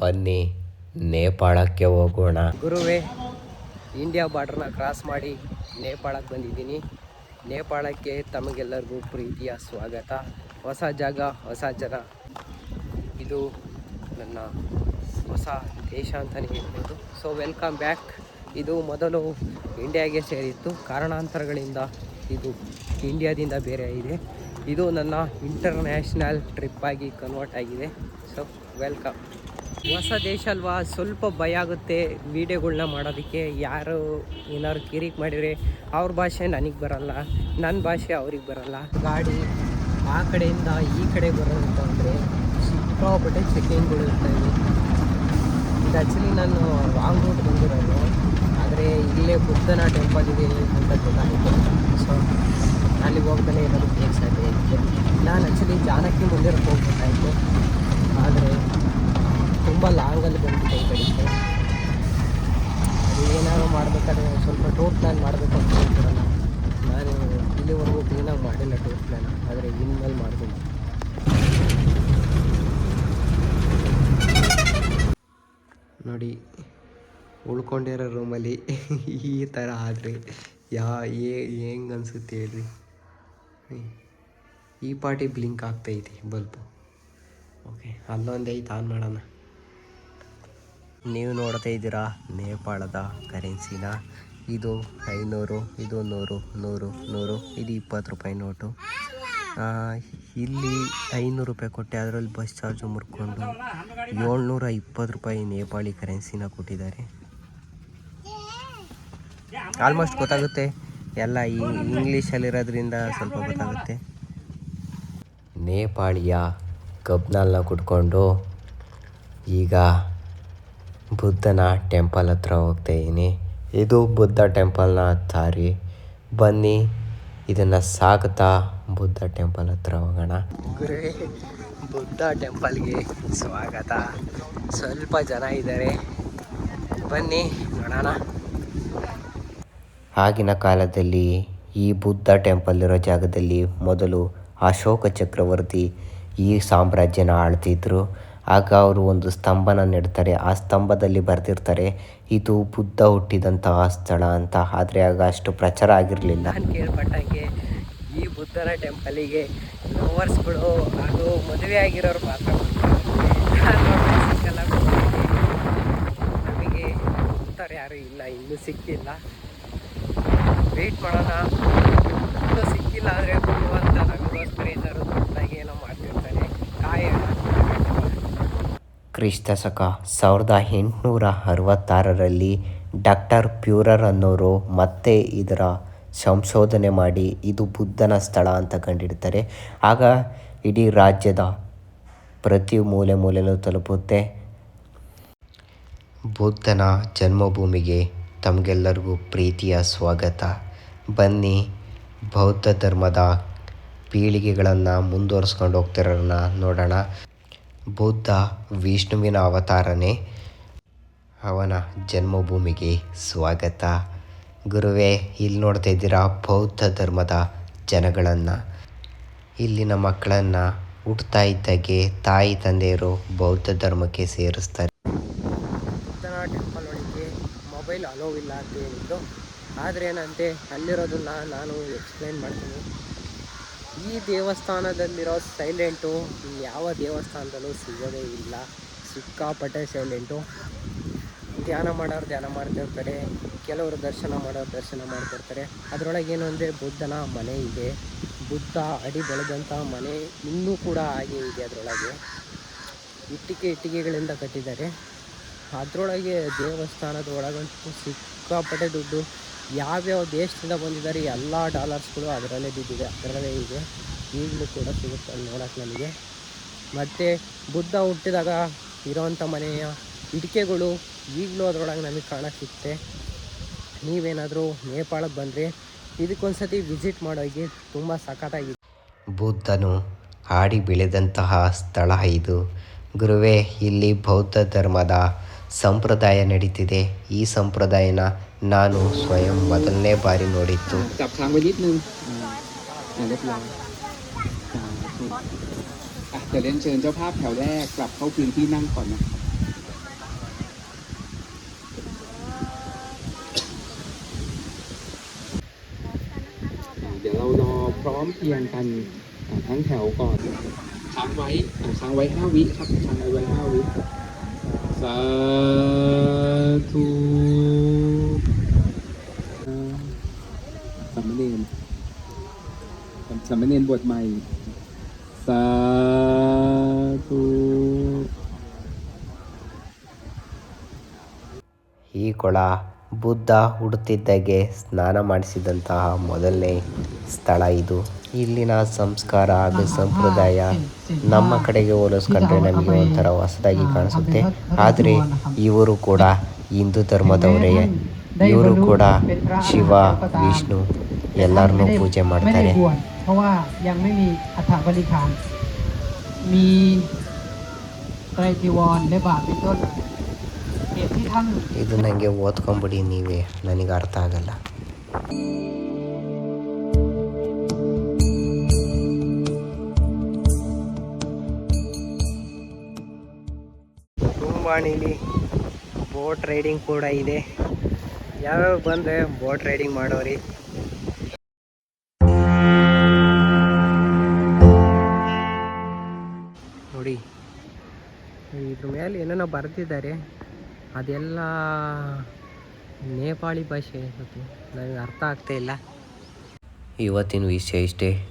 ಬನ್ನಿ ನೇಪಾಳಕ್ಕೆ ಹೋಗೋಣ. ಗುರುವೇ, ಇಂಡಿಯಾ ಬಾರ್ಡ್ರನ್ನ ಕ್ರಾಸ್ ಮಾಡಿ ನೇಪಾಳಕ್ಕೆ ಬಂದಿದ್ದೀನಿ. ನೇಪಾಳಕ್ಕೆ ತಮಗೆಲ್ಲರಿಗೂ ಪ್ರೀತಿಯ ಸ್ವಾಗತ. ಹೊಸ ಜಾಗ, ಹೊಸ ಜನ. ಇದು ನನ್ನ ಹೊಸ ದೇಶ ಅಂತಲೇ ಹೇಳ್ಬೋದು. ಸೊ ವೆಲ್ಕಮ್ ಬ್ಯಾಕ್ ಇದು ಮೊದಲು ಇಂಡಿಯಾಗೆ ಸೇರಿತ್ತು. ಕಾರಣಾಂತರಗಳಿಂದ ಇದು ಇಂಡಿಯಾದಿಂದ ಬೇರೆ ಇದೆ ಇದು ನನ್ನ ಇಂಟರ್ನ್ಯಾಷನಲ್ ಟ್ರಿಪ್ಪಾಗಿ ಕನ್ವರ್ಟ್ ಆಗಿದೆ. ಸೊ ವೆಲ್ಕಮ್ ಹೊಸ ದೇಶ ಅಲ್ವಾ? ಸ್ವಲ್ಪ ಭಯ ಆಗುತ್ತೆ ವೀಡಿಯೋಗಳ್ನ ಮಾಡೋದಕ್ಕೆ. ಯಾರು ಏನಾದ್ರು ಕಿರಿಕ್ ಮಾಡಿದರೆ ಅವ್ರ ಭಾಷೆ ನನಗೆ ಬರಲ್ಲ ನನ್ನ ಭಾಷೆ ಅವ್ರಿಗೆ ಬರಲ್ಲ. ಗಾಡಿ ಆ ಕಡೆಯಿಂದ ಈ ಕಡೆ ಬರೋದಂತಂದರೆ ಸಿಕ್ಕಾಪಟ್ಟೆ ಚೆಕಿಂಗ್ಗಳು ಇರ್ತವೆ ಇದು ಆ್ಯಕ್ಚುಲಿ ನಾನು ರಾಂಗ್ ರೂಟ್ ಬಂದಿರೋದು. ಆದರೆ ಇಲ್ಲೇ ಬುದ್ಧನ ಟೆಂಪಲ್ ಇದೆ ಅಂತ ಗೊತ್ತಾಯಿತು. ಸೊ ಅಲ್ಲಿಗೆ ಹೋಗ್ತಾನೆ ಇರೋದು ಸಾಧ್ಯ ಇತ್ತು ನಾನು ಆ್ಯಕ್ಚುಲಿ ಜಾನಕಿ ಮಂದಿರಕ್ಕೆ ಹೋಗ್ಬೇಕಾಯಿತು. ಆದರೆ ತುಂಬ ಲಾಂಗಲ್ಲಿ ಬಂದಿದೆ ಈ ಕಡೆಗೆ ಅದು ಏನಾದ್ರು ಮಾಡಬೇಕಾದ್ರೆ ಸ್ವಲ್ಪ ಟೂರ್ ಪ್ಲ್ಯಾನ್ ಮಾಡಬೇಕು ಅಂತ ಹೇಳ್ತಿರಲ್ಲ. ನಾನು ಇಲ್ಲಿವರೆಗೂ ಕ್ಲೀನಾಗಿ ಮಾಡಿಲ್ಲ ಟೂರ್ ಪ್ಲ್ಯಾನ್ ಆದರೆ ಇನ್ಮೇಲೆ ಮಾಡ್ತೀನಿ. ನೋಡಿ, ಉಳ್ಕೊಂಡಿರೋ ರೂಮಲ್ಲಿ ಈ ಥರ ಆದರೆ ಯಾ ಹೆಂಗೆ ಅನಿಸುತ್ತೆ ಹೇಳ್ರಿ. ಈ ಪಾಟಿ ಬ್ಲಿಂಕ್ ಆಗ್ತೈತಿ ಬಲ್ಬು ಓಕೆ ಅಲ್ಲೊಂದೈತೆ ಆನ್ ಮಾಡೋಣ. ನೀವು ನೋಡ್ತಾ ಇದ್ದೀರಾ ನೇಪಾಳದ ಕರೆನ್ಸಿನ. ಇದು ಐನೂರು, ಇದು ನೂರು ನೂರು ನೂರು, ಇದು ಇಪ್ಪತ್ತು ರೂಪಾಯಿ ನೋಟು. ಇಲ್ಲಿ ಐನೂರು ರೂಪಾಯಿ ಕೊಟ್ಟೆ, ಅದರಲ್ಲಿ ಬಸ್ ಚಾರ್ಜು ಮುರ್ಕೊಂಡು ಏಳ್ನೂರ ಇಪ್ಪತ್ತು ರೂಪಾಯಿ ನೇಪಾಳಿ ಕರೆನ್ಸಿನ ಕೊಟ್ಟಿದ್ದಾರೆ. ಆಲ್ಮೋಸ್ಟ್ ಗೊತ್ತಾಗುತ್ತೆ. ಎಲ್ಲ ಈ ಇಂಗ್ಲೀಷಲ್ಲಿರೋದ್ರಿಂದ ಸ್ವಲ್ಪ ಗೊತ್ತಾಗುತ್ತೆ. ನೇಪಾಳಿಯ ಕಬ್ನಲ್ನ ಕುಟ್ಕೊಂಡು ಈಗ ಬುದ್ಧನ ಟೆಂಪಲ್ ಹತ್ರ ಹೋಗ್ತಾ ಇದ್ದೀನಿ. ಇದು ಬುದ್ಧ ಟೆಂಪಲ್ನ ದಾರಿ. ಬನ್ನಿ ಇದನ್ನು ಸಾಗುತ್ತಾ ಬುದ್ಧ ಟೆಂಪಲ್ ಹತ್ರ ಹೋಗೋಣ. ಗುರುವೇ ಬುದ್ಧ ಟೆಂಪಲ್ಗೆ ಸ್ವಾಗತ. ಸ್ವಲ್ಪ ಜನ ಇದ್ದಾರೆ. ಬನ್ನಿ ನೋಡೋಣ. ಆಗಿನ ಕಾಲದಲ್ಲಿ ಈ ಬುದ್ಧ ಟೆಂಪಲ್ ಇರೋ ಜಾಗದಲ್ಲಿ ಮೊದಲು ಅಶೋಕ ಚಕ್ರವರ್ತಿ ಈ ಸಾಮ್ರಾಜ್ಯನ ಆಳ್ತಿದ್ರು. ಆಗ ಅವರು ಒಂದು ಸ್ತಂಭನ ನೆಡ್ತಾರೆ. ಆ ಸ್ತಂಭದಲ್ಲಿ ಬರೆದಿರ್ತಾರೆ, ಇದು ಬುದ್ಧ ಹುಟ್ಟಿದಂತಹ ಸ್ಥಳ ಅಂತ. ಆದರೆ ಆಗ ಅಷ್ಟು ಪ್ರಚಾರ ಆಗಿರಲಿಲ್ಲ. ಕೇಳ್ಪಟ್ಟಂಗೆ ಈ ಬುದ್ಧನ ಟೆಂಪಲಿಗೆ ಲವರ್ಸ್ಗಳು ಹಾಗೂ ಮದುವೆ ಆಗಿರೋರು ಮಾತ್ರ ನಮಗೆ ಉತ್ತರ ಯಾರು ಇಲ್ಲ, ಇನ್ನೂ ಸಿಕ್ಕಿಲ್ಲ. ವೆಯ್ಟ್ ಮಾಡೋಣ. ಇನ್ನೂ ಸಿಕ್ಕಿಲ್ಲ ಅಂದರೆ ಅಂತ ನಮಗೋಸ್ಕರ ಏನಾದ್ರು ದೊಡ್ಡದಾಗಿ ಏನೋ ಮಾಡ್ತಿರ್ತಾರೆ ಕಾಯೋಣ ಕ್ರಿಸ್ತ ಶಕ ಸಾವಿರದ ಎಂಟುನೂರ ಅರವತ್ತಾರರಲ್ಲಿ ಡಾಕ್ಟರ್ ಪ್ಯೂರರ್ ಅನ್ನೋರು ಮತ್ತೆ ಇದರ ಸಂಶೋಧನೆ ಮಾಡಿ ಇದು ಬುದ್ಧನ ಸ್ಥಳ ಅಂತ ಕಂಡಿಡ್ತಾರೆ ಆಗ ಇಡೀ ರಾಜ್ಯದ ಪ್ರತಿ ಮೂಲೆ ಮೂಲೆಯೂ ತಲುಪುತ್ತೆ. ಬುದ್ಧನ ಜನ್ಮಭೂಮಿಗೆ ತಮಗೆಲ್ಲರಿಗೂ ಪ್ರೀತಿಯ ಸ್ವಾಗತ. ಬನ್ನಿ, ಬೌದ್ಧ ಧರ್ಮದ ಪೀಳಿಗೆಗಳನ್ನು ಮುಂದುವರಿಸ್ಕೊಂಡು ಹೋಗ್ತಿರೋರನ್ನ ನೋಡೋಣ. ಬುದ್ಧ ವಿಷ್ಣುವಿನ ಅವತಾರನೇ. ಅವನ ಜನ್ಮಭೂಮಿಗೆ ಸ್ವಾಗತ. ಗುರುವೇ, ಇಲ್ಲಿ ನೋಡ್ತಾ ಇದ್ದೀರಾ ಬೌದ್ಧ ಧರ್ಮದ ಜನಗಳನ್ನು. ಇಲ್ಲಿನ ಮಕ್ಕಳನ್ನು ಹುಟ್ಟುತ್ತಾ ಇದ್ದಾಗೆ ತಾಯಿ ತಂದೆಯರು ಬೌದ್ಧ ಧರ್ಮಕ್ಕೆ ಸೇರಿಸ್ತಾರೆ. ಬುದ್ಧನ ಟೆಂಪಲ್ ಒಳಗೆ ಮೊಬೈಲ್ ಅಲೋ ಇಲ್ಲ ಅಂತ ಹೇಳಿದ್ರು ಆದರೆ ಏನಂತೆ, ಅಲ್ಲಿರೋದನ್ನ ನಾನು ಎಕ್ಸ್ಪ್ಲೈನ್ ಮಾಡ್ತೀನಿ. ಈ ದೇವಸ್ಥಾನದಲ್ಲಿರೋ ಸೈಲೆಂಟು ಯಾವ ದೇವಸ್ಥಾನದಲ್ಲೂ ಸಿಗೋದೇ ಇಲ್ಲ. ಸಿಕ್ಕಾಪಟ್ಟೆ ಸೈಲೆಂಟು. ಧ್ಯಾನ ಮಾಡೋರು ಧ್ಯಾನ ಮಾಡ್ತಿರ್ತಾರೆ ಕೆಲವರು ದರ್ಶನ ಮಾಡೋರು ದರ್ಶನ ಮಾಡ್ತಿರ್ತಾರೆ ಅದರೊಳಗೆ ಏನು ಅಂದರೆ ಬುದ್ಧನ ಮನೆ ಇದೆ. ಬುದ್ಧ ಅಡಿ ಬೆಳೆದಂಥ ಮನೆ ಇನ್ನೂ ಕೂಡ ಹಾಗೆ ಇದೆ ಅದರೊಳಗೆ. ಇಟ್ಟಿಗೆ ಇಟ್ಟಿಗೆಗಳಿಂದ ಕಟ್ಟಿದ್ದಾರೆ. ಅದರೊಳಗೆ ದೇವಸ್ಥಾನದ ಒಳಗಂತೂ ಸಿಕ್ಕಾಪಟ್ಟೆ ದುಡ್ಡು. ಯಾವ್ಯಾವ ದೇಶದಿಂದ ಬಂದಿದ್ದಾರೆ, ಎಲ್ಲ ಡಾಲರ್ಸ್ಗಳು ಅದರಲ್ಲೇ ಬಿದ್ದಿದೆ, ಅದರಲ್ಲೇ ಇದೆ. ಈಗಲೂ ಕೂಡ ಸಿಗುತ್ತೆ ನೋಡೋಕ್ಕೆ ನೋಡೋಕೆ ನಮಗೆ. ಮತ್ತು ಬುದ್ಧ ಹುಟ್ಟಿದಾಗ ಇರೋವಂಥ ಮನೆಯ ಇಟಿಕೆಗಳು ಈಗಲೂ ಅದರೊಳಗೆ ನಮಗೆ ಕಾಣೋಕ್ಕೆ ಸಿಗುತ್ತೆ. ನೀವೇನಾದರೂ ನೇಪಾಳಕ್ಕೆ ಬಂದರೆ ಇದಕ್ಕೊಂದ್ಸತಿ ವಿಸಿಟ್ ಮಾಡೋಕ್ಕೆ ತುಂಬ ಸಖತ್ತಾಗಿದೆ. ಬುದ್ಧನು ಆಡಿ ಬೆಳೆದಂತಹ ಸ್ಥಳ ಇದು. ಗುರುವೇ, ಇಲ್ಲಿ ಬೌದ್ಧ ಧರ್ಮದ ಸಂಪ್ರದಾಯ ನಡೀತಿದೆ ಈ ಸಂಪ್ರದಾಯನ ನಾನು ಸ್ವಯಂ ಮೊದಲನೇ ಬಾರಿ ನೋಡಿತ್ತು จับค้างไว้นิดนึงอ่าอ่ารียบร้ยอะเดี๋ยวเรนเชิญเจ้าภาพแถวแรกกลับเข้าพื้นที่นั่งก่อนนะครัเดี๋ยวเรารอพร้อมเพียงกันอ่าทั้งแถวก่อนค้างไว้ค้างไว้ห้าวิครับค้างไว้ห้าวิ สาธุอ่าสามเณรสามเณรบทใหม่ สาธุ ಈ ಕೊಳ ಬುದ್ಧ ಹುಡುತ್ತಿದ್ದಾಗೆ ಸ್ನಾನ ಮಾಡಿಸಿದಂತಹ ಮೊದಲನೇ ಸ್ಥಳ ಇದು ಇಲ್ಲಿನ ಸಂಸ್ಕಾರ ಹಾಗೂ ಸಂಪ್ರದಾಯ ನಮ್ಮ ಕಡೆಗೆ ಹೋಲಿಸ್ಕೊಂಡ್ರೆ ನಮಗೆ ಒಂಥರ ಹೊಸದಾಗಿ ಕಾಣಿಸುತ್ತೆ. ಆದರೆ ಇವರು ಕೂಡ ಹಿಂದೂ ಧರ್ಮದವರೇ. ಇವರು ಕೂಡ ಶಿವ, ವಿಷ್ಣು ಎಲ್ಲರನ್ನು ಪೂಜೆ ಮಾಡ್ತಾರೆ. ಇದು ನನಗೆ ಓದ್ಕೊಂಬಿಡಿ ನೀವೇ. ನನಗೆ ಅರ್ಥ ಆಗಲ್ಲ. ತುಂಬಾಣಿಲಿ ಬೋಟ್ ರೈಡಿಂಗ್ ಕೂಡ ಇದೆ. ಯಾವ್ಯಾವ ಬಂದರೆ ಬೋಟ್ ರೈಡಿಂಗ್ ಮಾಡೋರಿ? ನೋಡಿ, ಇದ್ರ ಮೇಲೆ ಏನೇನೋ ಬರೆದಿದ್ದಾರೆ. ಅದೆಲ್ಲ ನೇಪಾಳಿ ಭಾಷೆ ಅನ್ಸುತ್ತೆ ನನಗೆ ಅರ್ಥ ಆಗ್ತಾ ಇಲ್ಲ. ಇವತ್ತಿನ ವಿಷಯ ಇಷ್ಟೇ